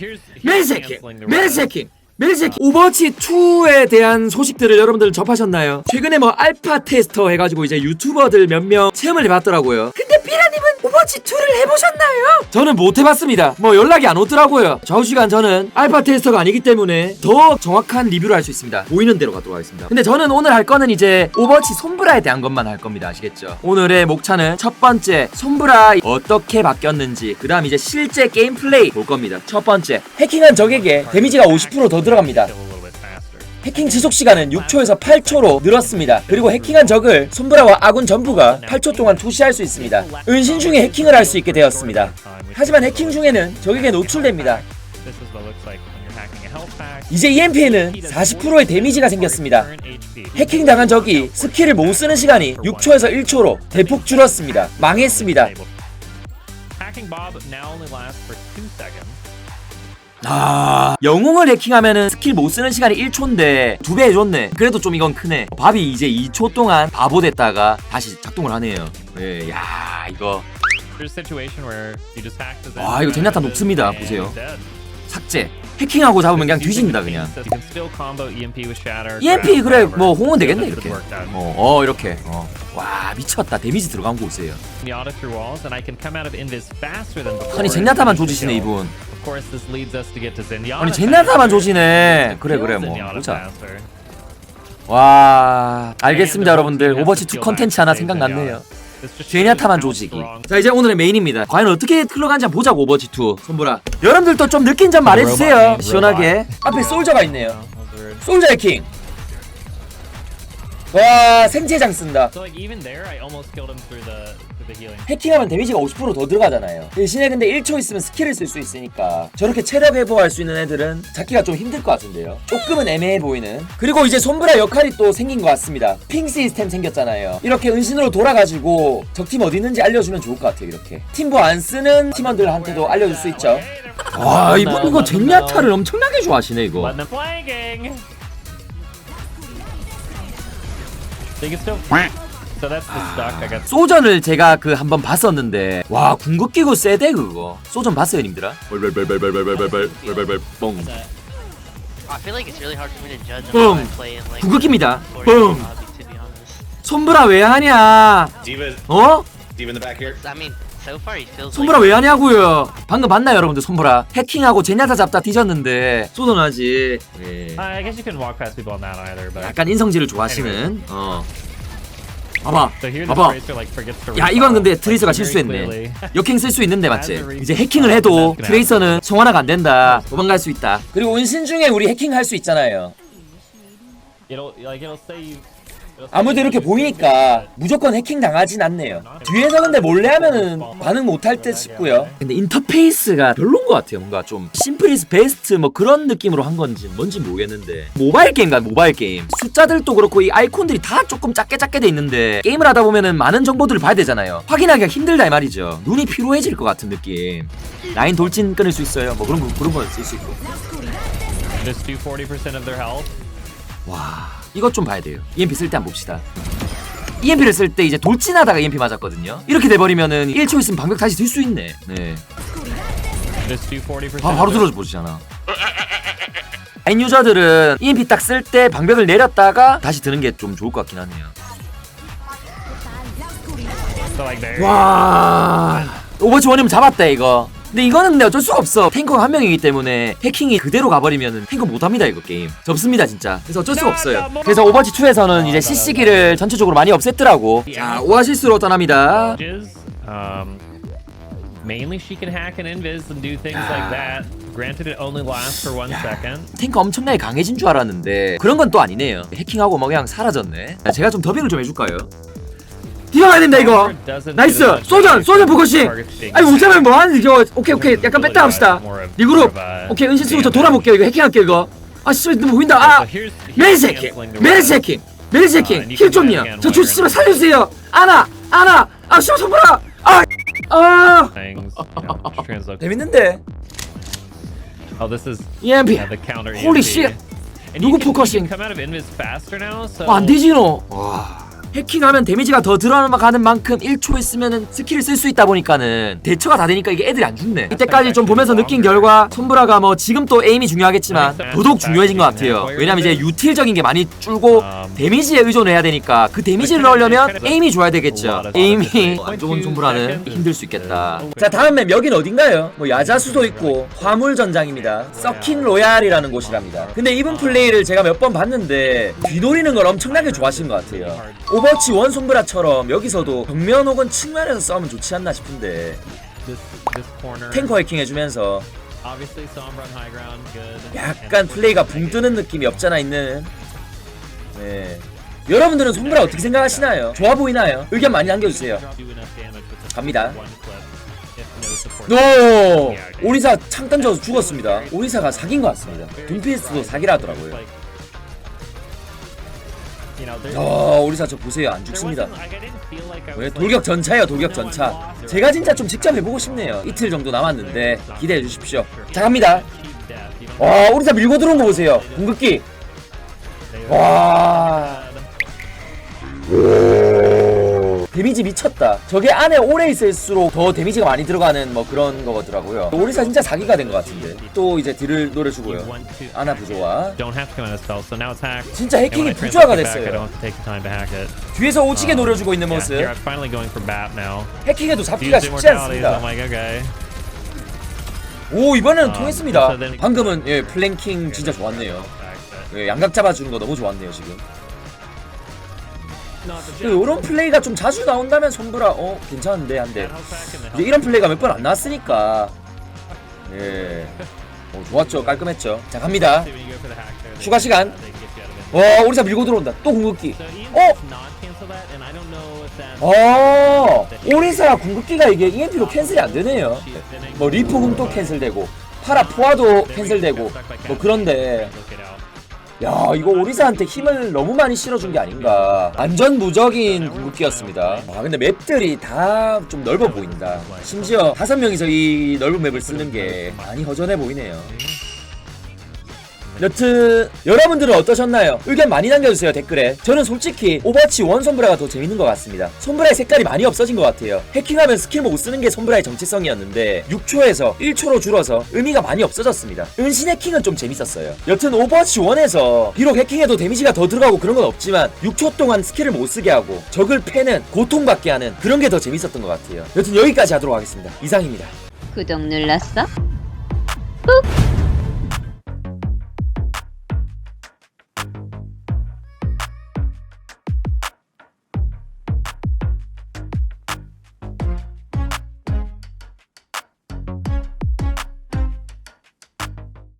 res. 메리세킹! 메리세킹! 오버워치 2에 대한 소식들을 여러분들 접하셨나요? 최근에 뭐 알파 테스터 해가지고 이제 유튜버들 몇 명 체험을 해봤더라고요. 오버워치 2를 해보셨나요? 저는 못 해봤습니다. 뭐 연락이 안 오더라고요. 좌우시간 저는 알파 테스터가 아니기 때문에 더 정확한 리뷰를 할 수 있습니다. 보이는 대로 가도록 하겠습니다. 근데 저는 오늘 할 거는 이제 오버워치 손브라에 대한 것만 할 겁니다. 아시겠죠? 오늘의 목차는 첫 번째 손브라 어떻게 바뀌었는지 그 다음 이제 실제 게임 플레이 볼 겁니다. 첫 번째 해킹한 적에게 데미지가 50%더 들어갑니다. 해킹 지속 시간은 6초에서 8초로 늘었습니다. 그리고 해킹한 적을 손브라와 아군 전부가 8초 동안 투시할 수 있습니다. 은신 중에 해킹을 할 수 있게 되었습니다. 하지만 해킹 중에는 적에게 노출됩니다. 이제 EMP에는 40%의 데미지가 생겼습니다. Current HP. 해킹 당한 적이 스킬을 못 쓰는 시간이 6초에서 1초로 대폭 줄었습니다. 망했습니다. 아 영웅을 해킹하면은 스킬 못 쓰는 시간이 1초인데 두 배 해줬네 그래도 좀 이건 크네 밥이 이제 2초 동안 바보 됐다가 다시 작동을 하네요 예, 야 이거 와, 이거 젠야타 높습니다. 보세요. 삭제 해킹하고 잡으면 그냥 the 그냥 EMP 그래. 뭐 홍은 되겠네 이렇게. 어, 어 이렇게 어. 와 미쳤다 데미지 들어간 거 보세요. 아니 젠야타만 조지시네 이분 Of course, this leads us to get to Zenyatta. 아니 faster. 조지네 그래 그래 뭐 보자. 와 알겠습니다 여러분들 오버워치 2 컨텐츠 하나 생각났네요 제냐타만 조지기. 자 이제 오늘의 메인입니다. 과연 어떻게 한번 보자고 오버워치 2 손보라. 여러분들도 좀 느낀 점 말해주세요. 시원하게. 앞에 솔저가 있네요. That was weird. 솔저 해킹. 와 생체장 쓴다. So like even there, I almost killed him through the through the healing. 해킹하면 데미지가 50%더 들어가잖아요. 대신에 근데 1초 있으면 스킬을 쓸 수 있으니까 저렇게 체력 회복할 수 있는 애들은 잡기가 좀 힘들 것 같은데요. 조금은 애매해 보이는. 그리고 이제 손브라 역할이 또 생긴 것 같습니다. 핑 시스템 생겼잖아요. 이렇게 은신으로 돌아가지고 적팀 어디 있는지 알려주면 좋을 것 같아요. 이렇게 팀보 안 쓰는 팀원들한테도 알려줄 수 있죠. 와 이분 이거 젠야타를 엄청나게 좋아하시네 이거. So that's the stuck. I got. 소전을 제가 그 한번 봤었는데 와 궁극 끼고 세대 그거 소전 봤어요 님들아? 벌벌벌벌벌벌벌벌벌벌 뻥 I feel like it's really hard for me to judge if I play in like 궁극기입니다 뻥 lobby, to be honest. 손브라 왜 하냐 Diva, 어? Diva in the back here. I mean, so far he feels 손브라 like 왜 하냐고요 방금 봤나요 여러분들 손브라 해킹하고 제냐타 잡다 뒤졌는데 소전 하지 예. I guess you couldn't walk past people on that either, but. 약간 인성질을 좋아하시는 어 봐봐. 봐봐. 야 이건 근데 트레이서가 실수했네. 역행 쓸 수 있는데 맞지? 이제 해킹을 해도 트레이서는 송환화가 안 된다. 도망갈 수 있다. 그리고 은신 중에 우리 해킹 할 수 있잖아요 아무도 이렇게 보이니까 무조건 해킹 당하진 않네요. 뒤에서 근데 몰래 하면은 반응 못할 듯 싶고요. 근데 인터페이스가 별론 것 같아요. 뭔가 좀 심플이스 베스트 뭐 그런 느낌으로 한 건지 뭔지 모르겠는데 모바일 게임 같 모바일 게임 숫자들도 그렇고 이 아이콘들이 다 조금 작게 작게 돼 있는데 게임을 하다 보면은 많은 정보들을 봐야 되잖아요. 확인하기가 힘들다 이 말이죠. 눈이 피로해질 것 같은 느낌. 라인 돌진 끊을 수 있어요. 뭐 그런 거 그런 건쓸수 있고. Just do 40% of their health. 와 이것 좀 봐야 돼요 EMP 쓸때 한번 봅시다 EMP를 쓸 때 이제 돌진하다가 EMP 맞았거든요 이렇게 돼버리면은 1초 있으면 방벽 다시 들 수 있네 네. Just do 40%. 아 바로 들어줘 보시잖아 인 유저들은 EMP 딱 쓸 때 방벽을 내렸다가 다시 드는 게 좀 좋을 것 같긴 하네요. 와 오버워치 원이면 잡았다 이거 근데 이거는 근데 어쩔 수가 없어. 탱커가 한 명이기 때문에 해킹이 그대로 가버리면은 탱커 못합니다 이거 게임. 접습니다 진짜. 그래서 어쩔 수가 없어요. 그래서 오버워치 2에서는 이제 CC기를 전체적으로 많이 없앴더라고. 자 오아시스로 떠납니다. Um, mainly she can hack an invis and do things like that. Granted, it only lasts for one second. 탱커 엄청나게 강해진 줄 알았는데 그런 건 또 아니네요. 해킹하고 뭐 그냥 사라졌네. 자, 제가 좀 더빙을 좀 해줄까요 뛰어가야 된다 이거. 나이스. 소전 소전 포커싱 아니 못 잡으면 뭐하는지 이거. 오케이 오케이. 약간 뺐다 합시다. 리그룹. 오케이 은신수로 저 돌아볼게요. 이거 해킹할게요 이거. 아 씨발 너무 보인다. 아 메리스 해킹. 메리스 해킹. 메리스 해킹. 힐 좀요 저저 씨발 살려주세요. 아나 아나. 아 씨발 손보라 아아. Just translate. 재밌는데? EMP. And you 누구 포커싱? 안 되지 너 와. 해킹하면 데미지가 더 들어가는 만큼 1초 있으면은 스킬을 쓸 수 있다 보니까는 대처가 다 되니까 이게 애들이 안 죽네. 이때까지 좀 보면서 느낀 결과 손브라가 뭐 지금 또 에임이 중요하겠지만 더더욱 중요해진 것 같아요. 왜냐면 이제 유틸적인 게 많이 줄고 데미지에 의존해야 되니까 그 데미지를 넣으려면 에임이 좋아야 되겠죠. 에임이 안 좋은 손브라는 힘들 수 있겠다. 자 다음 맵 여긴 어딘가요? 뭐 야자수도 있고 화물 전장입니다. 서킨 로얄이라는 곳이랍니다. 근데 이분 플레이를 제가 몇 번 봤는데 뒤노리는 걸 엄청나게 좋아하시는 것 같아요. 오버워치 원 손브라처럼 여기서도 벽면 혹은 측면에서 싸우면 좋지 않나 싶은데. 탱커 해킹 해주면서. 약간 플레이가 붕 뜨는 느낌이 없잖아 있는. 네. 여러분들은 손브라 어떻게 생각하시나요? 좋아 보이나요? 의견 많이 남겨주세요. 갑니다. 노! 오리사 창 던져서 죽었습니다. 오리사가 사기인 것 같습니다. 둠피스트도 사기라 하더라고요. Like, you know, there's- 아, 오리사 저 보세요. 안 죽습니다. 왜 돌격 전차예요, 돌격 전차. 제가 진짜 좀 직접 해보고 싶네요. 이틀 정도 남았는데 기대해 주십시오. 자 갑니다. 와, 오리사 밀고 들어온 거 보세요. 궁극기. 와. 데미지 미쳤다. 저게 안에 오래 있을수록 더 데미지가 많이 들어가는 뭐 그런 거더라고요. 오리사 진짜 사기가 된 것 같은데. 또 이제 딜을 노려주고요. 아나 부조화. 진짜 해킹이 부조화가 됐어요. 뒤에서 오지게 노려주고 있는 모습. 해킹해도 잡기가 쉽지. 않습니다. 오 이번에는 아, 통했습니다. 방금은 예 플랭킹 진짜 좋았네요. 예, 양각 잡아주는 거 너무 좋았네요 지금. 이런 플레이가 좀 자주 나온다면 손브라 어 괜찮은데 한데 이제 이런 플레이가 몇 번 안 나왔으니까 예 어, 좋았죠 깔끔했죠. 자 갑니다. 추가 시간. 와 오리사 밀고 들어온다. 또 궁극기. 어? 어 오리사 궁극기가 이게 EMP로 캔슬이 안 되네요. she's spinning. 뭐 리포 궁도 캔슬되고 파라 포화도 캔슬되고 뭐 그런데. 야 이거 오리사한테 힘을 너무 많이 실어준 게 아닌가. 안전무적인 궁극기였습니다. 아 근데 맵들이 다 좀 넓어 보인다. 심지어 다섯 명이서 이 넓은 맵을 쓰는 게 많이 허전해 보이네요 여튼 여러분들은 어떠셨나요? 의견 많이 남겨주세요 댓글에. 저는 솔직히 오버워치 원 손브라가 더 재밌는 것 같습니다. 손브라의 색깔이 많이 없어진 것 같아요. 해킹하면 스킬 못 쓰는 게 손브라의 정체성이었는데 6초에서 1초로 줄어서 의미가 많이 없어졌습니다. 은신 해킹은 좀 재밌었어요. 여튼 오버워치 1에서 비록 해킹해도 데미지가 더 들어가고 그런 건 없지만 6초 동안 스킬을 못 쓰게 하고 적을 패는 고통받게 하는 그런 게 더 재밌었던 것 같아요. 여튼 여기까지 하도록 하겠습니다. 이상입니다. 구독 눌렀어?